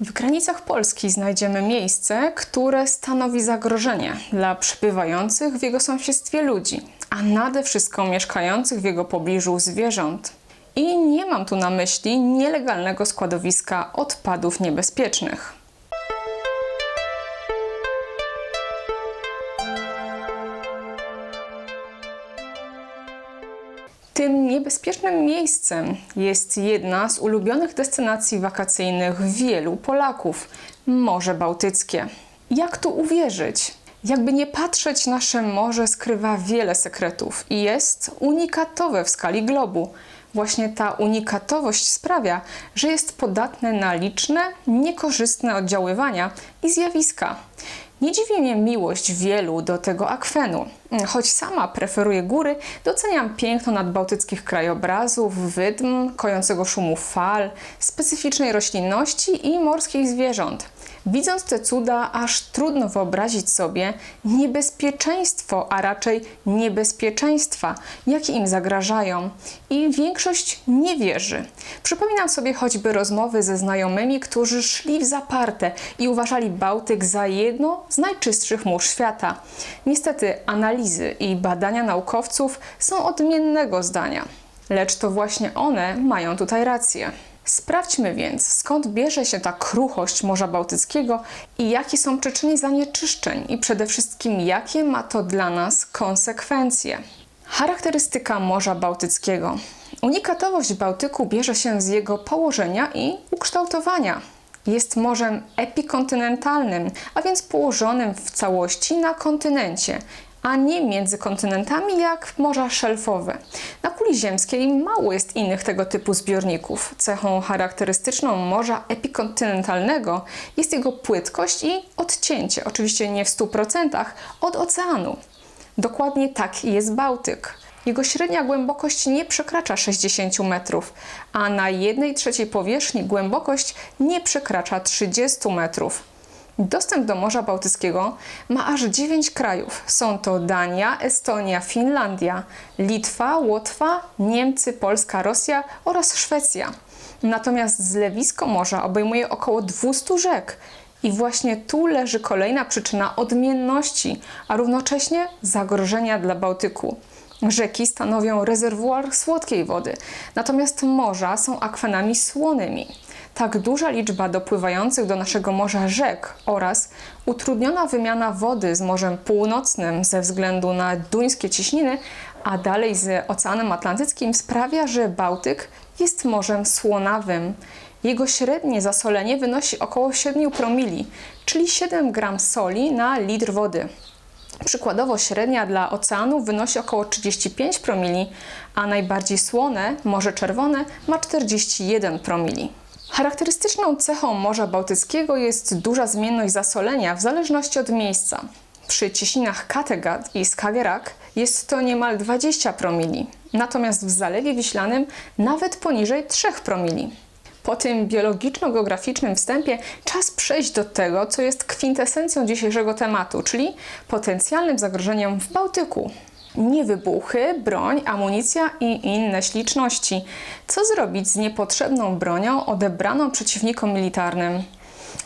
W granicach Polski znajdziemy miejsce, które stanowi zagrożenie dla przebywających w jego sąsiedztwie ludzi, a nade wszystko mieszkających w jego pobliżu zwierząt. I nie mam tu na myśli nielegalnego składowiska odpadów niebezpiecznych. Tym niebezpiecznym miejscem jest jedna z ulubionych destynacji wakacyjnych wielu Polaków Morze Bałtyckie. Jak tu uwierzyć? Jakby nie patrzeć, nasze morze skrywa wiele sekretów i jest unikatowe w skali globu. Właśnie ta unikatowość sprawia, że jest podatne na liczne, niekorzystne oddziaływania i zjawiska. Nie dziwi mnie miłość wielu do tego akwenu. Choć sama preferuję góry, doceniam piękno nadbałtyckich krajobrazów, wydm, kojącego szumu fal, specyficznej roślinności i morskich zwierząt. Widząc te cuda, aż trudno wyobrazić sobie niebezpieczeństwo, a raczej niebezpieczeństwa, jakie im zagrażają. I większość nie wierzy. Przypominam sobie choćby rozmowy ze znajomymi, którzy szli w zaparte i uważali Bałtyk za jedno z najczystszych mórz świata. Niestety analizy i badania naukowców są odmiennego zdania. Lecz to właśnie one mają tutaj rację. Sprawdźmy więc, skąd bierze się ta kruchość Morza Bałtyckiego i jakie są przyczyny zanieczyszczeń i przede wszystkim jakie ma to dla nas konsekwencje. Charakterystyka Morza Bałtyckiego. Unikatowość Bałtyku bierze się z jego położenia i ukształtowania. Jest morzem epikontynentalnym, a więc położonym w całości na kontynencie a nie między kontynentami jak morza szelfowe. Na kuli ziemskiej mało jest innych tego typu zbiorników. Cechą charakterystyczną morza epikontynentalnego jest jego płytkość i odcięcie, oczywiście nie w 100%, od oceanu. Dokładnie tak jest Bałtyk. Jego średnia głębokość nie przekracza 60 metrów, a na 1 trzeciej powierzchni głębokość nie przekracza 30 metrów. Dostęp do Morza Bałtyckiego ma aż 9 krajów. Są to Dania, Estonia, Finlandia, Litwa, Łotwa, Niemcy, Polska, Rosja oraz Szwecja. Natomiast zlewisko morza obejmuje około 200 rzek. I właśnie tu leży kolejna przyczyna odmienności, a równocześnie zagrożenia dla Bałtyku. Rzeki stanowią rezerwuar słodkiej wody, natomiast morza są akwenami słonymi. Tak duża liczba dopływających do naszego morza rzek oraz utrudniona wymiana wody z Morzem Północnym ze względu na duńskie ciśniny, a dalej z Oceanem Atlantyckim sprawia, że Bałtyk jest morzem słonawym. Jego średnie zasolenie wynosi około 7 promili, czyli 7 gram soli na litr wody. Przykładowo średnia dla oceanu wynosi około 35 promili, a najbardziej słone, Morze Czerwone, ma 41 promili. Charakterystyczną cechą Morza Bałtyckiego jest duża zmienność zasolenia w zależności od miejsca. Przy cieśninach Kattegat i Skagerrak jest to niemal 20 promili, natomiast w Zalewie Wiślanym nawet poniżej 3 promili. Po tym biologiczno-geograficznym wstępie czas przejść do tego, co jest kwintesencją dzisiejszego tematu, czyli potencjalnym zagrożeniem w Bałtyku. Nie wybuchy, broń, amunicja i inne śliczności. Co zrobić z niepotrzebną bronią odebraną przeciwnikom militarnym?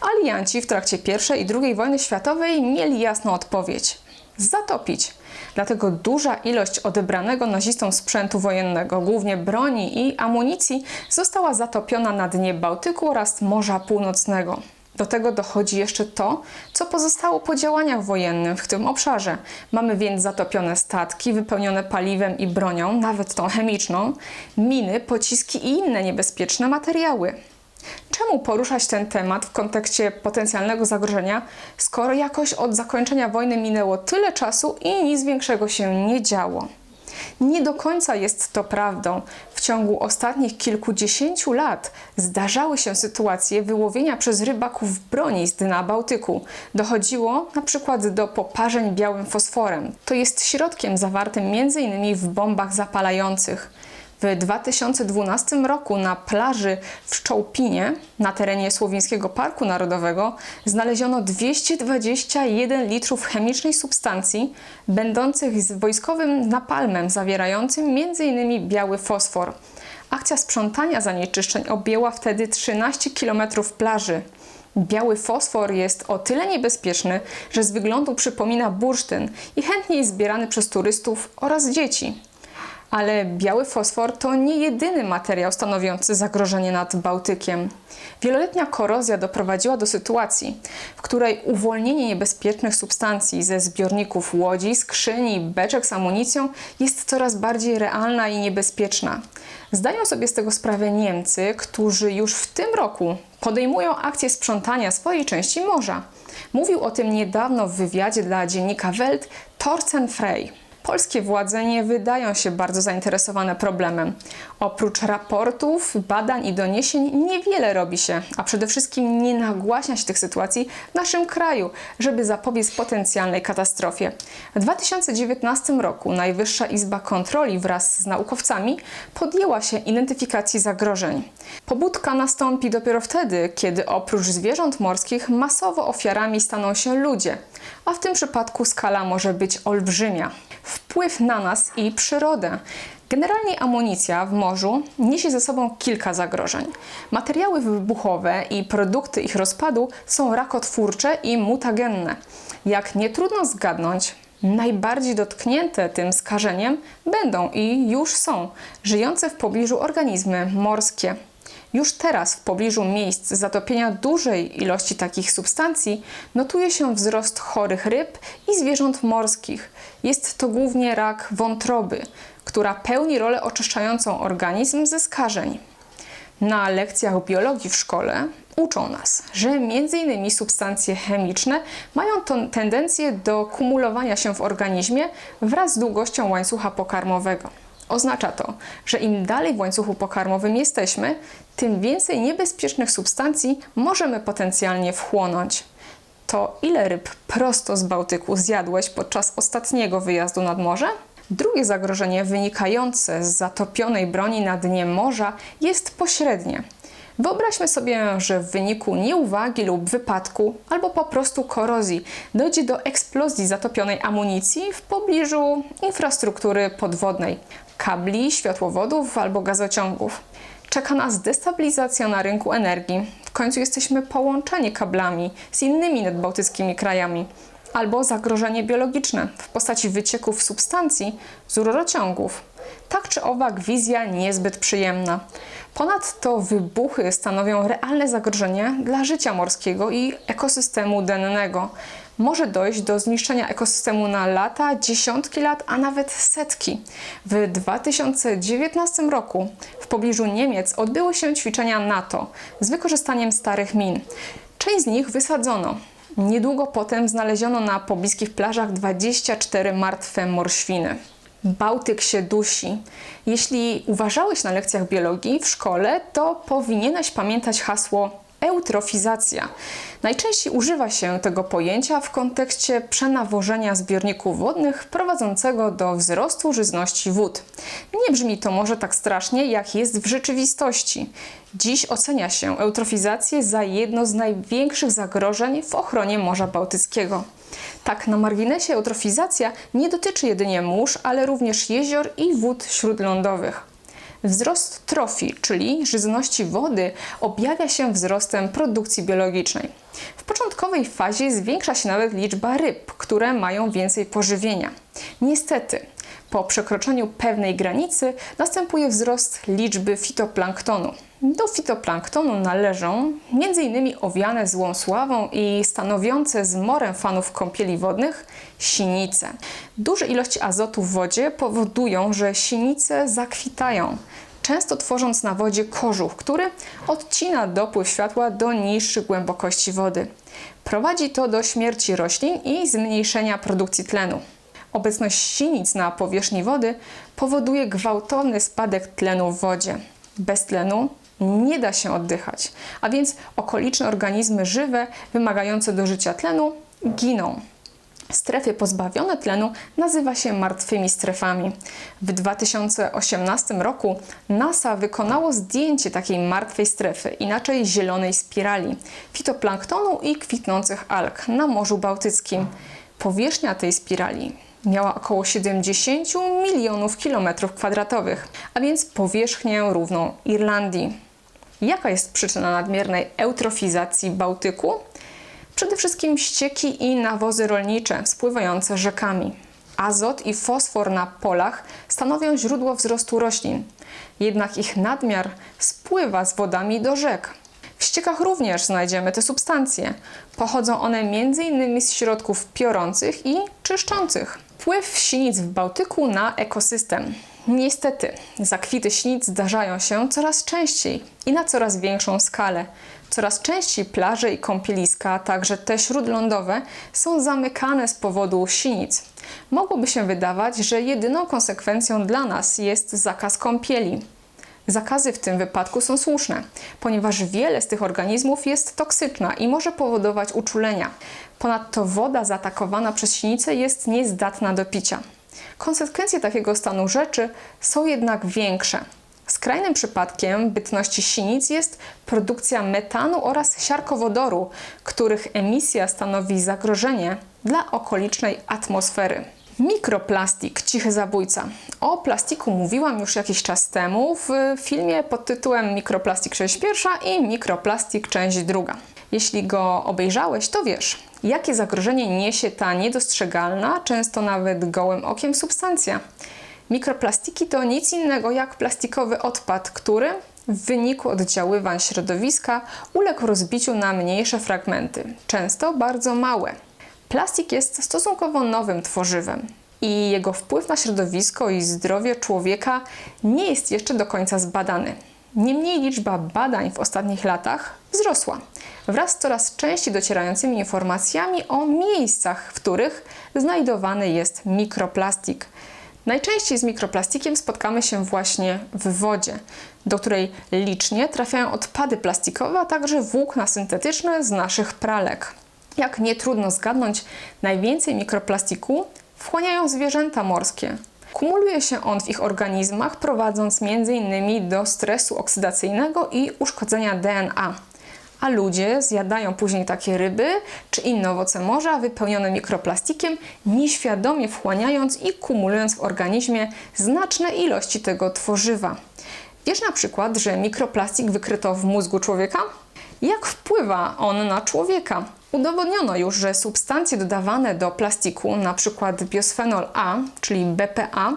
Alianci w trakcie I i II wojny światowej mieli jasną odpowiedź: zatopić. Dlatego duża ilość odebranego nazistom sprzętu wojennego, głównie broni i amunicji, została zatopiona na dnie Bałtyku oraz Morza Północnego. Do tego dochodzi jeszcze to, co pozostało po działaniach wojennych w tym obszarze. Mamy więc zatopione statki wypełnione paliwem i bronią, nawet tą chemiczną, miny, pociski i inne niebezpieczne materiały. Czemu poruszać ten temat w kontekście potencjalnego zagrożenia, skoro jakoś od zakończenia wojny minęło tyle czasu i nic większego się nie działo? Nie do końca jest to prawdą. Ciągu ostatnich kilkudziesięciu lat zdarzały się sytuacje wyłowienia przez rybaków broni z dna Bałtyku. Dochodziło na przykład do poparzeń białym fosforem. To jest środkiem zawartym m.in. w bombach zapalających. W 2012 roku na plaży w Szczołpinie na terenie Słowińskiego Parku Narodowego znaleziono 221 litrów chemicznej substancji będących z wojskowym napalmem zawierającym m.in. biały fosfor. Akcja sprzątania zanieczyszczeń objęła wtedy 13 km plaży. Biały fosfor jest o tyle niebezpieczny, że z wyglądu przypomina bursztyn i chętnie jest zbierany przez turystów oraz dzieci. Ale biały fosfor to nie jedyny materiał stanowiący zagrożenie nad Bałtykiem. Wieloletnia korozja doprowadziła do sytuacji, w której uwolnienie niebezpiecznych substancji ze zbiorników łodzi, skrzyni, beczek z amunicją jest coraz bardziej realna i niebezpieczna. Zdają sobie z tego sprawę Niemcy, którzy już w tym roku podejmują akcję sprzątania swojej części morza. Mówił o tym niedawno w wywiadzie dla dziennika Welt Thorsten Frey. Polskie władze nie wydają się bardzo zainteresowane problemem. Oprócz raportów, badań i doniesień niewiele robi się, a przede wszystkim nie nagłaśnia się tych sytuacji w naszym kraju, żeby zapobiec potencjalnej katastrofie. W 2019 roku Najwyższa Izba Kontroli wraz z naukowcami podjęła się identyfikacji zagrożeń. Pobudka nastąpi dopiero wtedy, kiedy oprócz zwierząt morskich masowo ofiarami staną się ludzie, a w tym przypadku skala może być olbrzymia wpływ na nas i przyrodę. Generalnie amunicja w morzu niesie ze sobą kilka zagrożeń. Materiały wybuchowe i produkty ich rozpadu są rakotwórcze i mutagenne. Jak nie trudno zgadnąć, najbardziej dotknięte tym skażeniem będą i już są żyjące w pobliżu organizmy morskie. Już teraz w pobliżu miejsc zatopienia dużej ilości takich substancji notuje się wzrost chorych ryb i zwierząt morskich. Jest to głównie rak wątroby, która pełni rolę oczyszczającą organizm ze skażeń. Na lekcjach biologii w szkole uczą nas, że m.in. substancje chemiczne mają tendencję do kumulowania się w organizmie wraz z długością łańcucha pokarmowego. Oznacza to, że im dalej w łańcuchu pokarmowym jesteśmy, tym więcej niebezpiecznych substancji możemy potencjalnie wchłonąć. To ile ryb prosto z Bałtyku zjadłeś podczas ostatniego wyjazdu nad morze? Drugie zagrożenie wynikające z zatopionej broni na dnie morza jest pośrednie. Wyobraźmy sobie, że w wyniku nieuwagi lub wypadku, albo po prostu korozji, dojdzie do eksplozji zatopionej amunicji w pobliżu infrastruktury podwodnej kabli, światłowodów albo gazociągów. Czeka nas destabilizacja na rynku energii. W końcu jesteśmy połączeni kablami z innymi nadbałtyckimi krajami. Albo zagrożenie biologiczne w postaci wycieków substancji z rurociągów. Tak czy owak, wizja niezbyt przyjemna. Ponadto wybuchy stanowią realne zagrożenie dla życia morskiego i ekosystemu dennego może dojść do zniszczenia ekosystemu na lata, dziesiątki lat, a nawet setki. W 2019 roku w pobliżu Niemiec odbyły się ćwiczenia NATO z wykorzystaniem starych min. Część z nich wysadzono. Niedługo potem znaleziono na pobliskich plażach 24 martwe morświny. Bałtyk się dusi. Jeśli uważałeś na lekcjach biologii w szkole, to powinieneś pamiętać hasło eutrofizacja. Najczęściej używa się tego pojęcia w kontekście przenawożenia zbiorników wodnych prowadzącego do wzrostu żyzności wód. Nie brzmi to może tak strasznie, jak jest w rzeczywistości. Dziś ocenia się eutrofizację za jedno z największych zagrożeń w ochronie Morza Bałtyckiego. Tak, na marginesie eutrofizacja nie dotyczy jedynie mórz, ale również jezior i wód śródlądowych. Wzrost trofii, czyli żyzności wody, objawia się wzrostem produkcji biologicznej. W początkowej fazie zwiększa się nawet liczba ryb, które mają więcej pożywienia. Niestety, po przekroczeniu pewnej granicy następuje wzrost liczby fitoplanktonu. Do fitoplanktonu należą m.in. owiane złą sławą i stanowiące zmorę fanów kąpieli wodnych sinice. Duże ilości azotu w wodzie powodują, że sinice zakwitają, często tworząc na wodzie kożuch, który odcina dopływ światła do niższych głębokości wody. Prowadzi to do śmierci roślin i zmniejszenia produkcji tlenu. Obecność sinic na powierzchni wody powoduje gwałtowny spadek tlenu w wodzie. Bez tlenu nie da się oddychać, a więc okoliczne organizmy żywe wymagające do życia tlenu giną. Strefy pozbawione tlenu nazywa się martwymi strefami. W 2018 roku NASA wykonało zdjęcie takiej martwej strefy, inaczej zielonej spirali, fitoplanktonu i kwitnących alg na Morzu Bałtyckim. Powierzchnia tej spirali miała około 70 milionów kilometrów kwadratowych, a więc powierzchnię równą Irlandii. Jaka jest przyczyna nadmiernej eutrofizacji Bałtyku? Przede wszystkim ścieki i nawozy rolnicze spływające rzekami. Azot i fosfor na polach stanowią źródło wzrostu roślin, jednak ich nadmiar spływa z wodami do rzek. W ściekach również znajdziemy te substancje. Pochodzą one m.in. z środków piorących i czyszczących. Wpływ sinic w Bałtyku na ekosystem. Niestety, zakwity sinic zdarzają się coraz częściej i na coraz większą skalę. Coraz częściej plaże i kąpieliska, także te śródlądowe, są zamykane z powodu sinic. Mogłoby się wydawać, że jedyną konsekwencją dla nas jest zakaz kąpieli. Zakazy w tym wypadku są słuszne, ponieważ wiele z tych organizmów jest toksyczna i może powodować uczulenia. Ponadto woda zaatakowana przez sinicę jest niezdatna do picia. Konsekwencje takiego stanu rzeczy są jednak większe. Skrajnym przypadkiem bytności sinic jest produkcja metanu oraz siarkowodoru, których emisja stanowi zagrożenie dla okolicznej atmosfery. Mikroplastik, cichy zabójca. O plastiku mówiłam już jakiś czas temu w filmie pod tytułem Mikroplastik część pierwsza i Mikroplastik część druga. Jeśli go obejrzałeś, to wiesz, jakie zagrożenie niesie ta niedostrzegalna, często nawet gołym okiem substancja. Mikroplastiki to nic innego jak plastikowy odpad, który w wyniku oddziaływań środowiska uległ rozbiciu na mniejsze fragmenty, często bardzo małe. Plastik jest stosunkowo nowym tworzywem i jego wpływ na środowisko i zdrowie człowieka nie jest jeszcze do końca zbadany. Niemniej liczba badań w ostatnich latach wzrosła wraz z coraz częściej docierającymi informacjami o miejscach, w których znajdowany jest mikroplastik. Najczęściej z mikroplastikiem spotkamy się właśnie w wodzie, do której licznie trafiają odpady plastikowe, a także włókna syntetyczne z naszych pralek. Jak nie trudno zgadnąć, najwięcej mikroplastiku wchłaniają zwierzęta morskie. Kumuluje się on w ich organizmach, prowadząc m.in. do stresu oksydacyjnego i uszkodzenia DNA. A ludzie zjadają później takie ryby czy inne owoce morza wypełnione mikroplastikiem, nieświadomie wchłaniając i kumulując w organizmie znaczne ilości tego tworzywa. Wiesz na przykład, że mikroplastik wykryto w mózgu człowieka? Jak wpływa on na człowieka? Udowodniono już, że substancje dodawane do plastiku, np. biosfenol A, czyli BPA,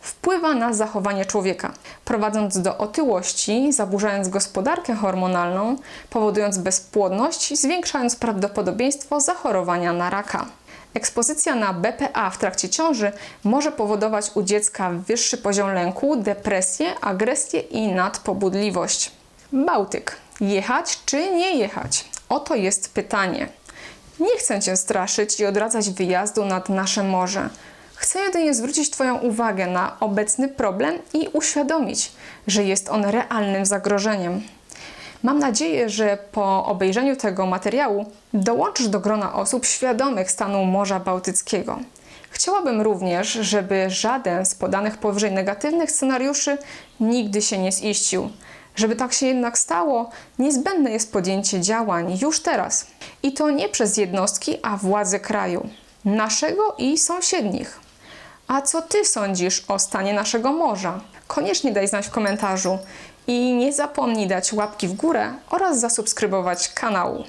wpływa na zachowanie człowieka, prowadząc do otyłości, zaburzając gospodarkę hormonalną, powodując bezpłodność, zwiększając prawdopodobieństwo zachorowania na raka. Ekspozycja na BPA w trakcie ciąży może powodować u dziecka wyższy poziom lęku, depresję, agresję i nadpobudliwość. Bałtyk. Jechać czy nie jechać? Oto jest pytanie. Nie chcę Cię straszyć i odradzać wyjazdu nad nasze morze. Chcę jedynie zwrócić Twoją uwagę na obecny problem i uświadomić, że jest on realnym zagrożeniem. Mam nadzieję, że po obejrzeniu tego materiału dołączysz do grona osób świadomych stanu Morza Bałtyckiego. Chciałabym również, żeby żaden z podanych powyżej negatywnych scenariuszy nigdy się nie ziścił. Żeby tak się jednak stało, niezbędne jest podjęcie działań już teraz. I to nie przez jednostki, a władze kraju, naszego i sąsiednich. A co ty sądzisz o stanie naszego morza? Koniecznie daj znać w komentarzu i nie zapomnij dać łapki w górę oraz zasubskrybować kanału.